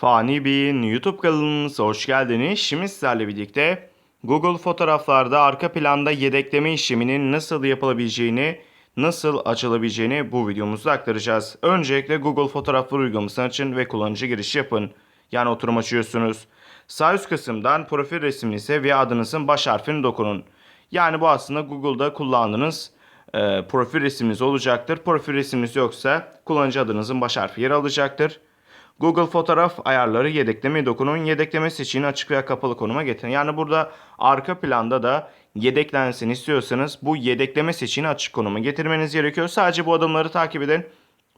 Fani Bey'in YouTube kanalımıza hoş geldiniz. Şimdi sizlerle birlikte Google fotoğraflarda arka planda yedekleme işleminin nasıl yapılabileceğini, nasıl açılabileceğini bu videomuzda aktaracağız. Öncelikle Google fotoğraflar uygulamasını açın ve kullanıcı giriş yapın. Yani oturum açıyorsunuz. Sağ üst kısımdan profil resminize ve adınızın baş harfini dokunun. Yani bu aslında Google'da kullandığınız e, profil resminiz olacaktır. Profil resminiz yoksa kullanıcı adınızın baş harfi yer alacaktır. Google Fotoğraf ayarları yedeklemeye dokunun. Yedekleme seçeneğini açık veya kapalı konuma getirin. Yani burada arka planda da yedeklensin istiyorsanız bu yedekleme seçeneğini açık konuma getirmeniz gerekiyor. Sadece bu adımları takip edin.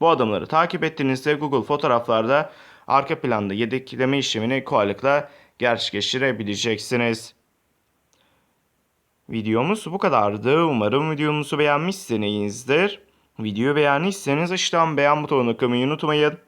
Bu adımları takip ettiğinizde Google Fotoğraflarda arka planda yedekleme işlemini kolaylıkla gerçekleştirebileceksiniz. Videomuz bu kadardı. Umarım videomuzu beğenmişsinizdir. Videoyu beğendiyseniz aşağıdan beğen butonuna kılmayı unutmayın.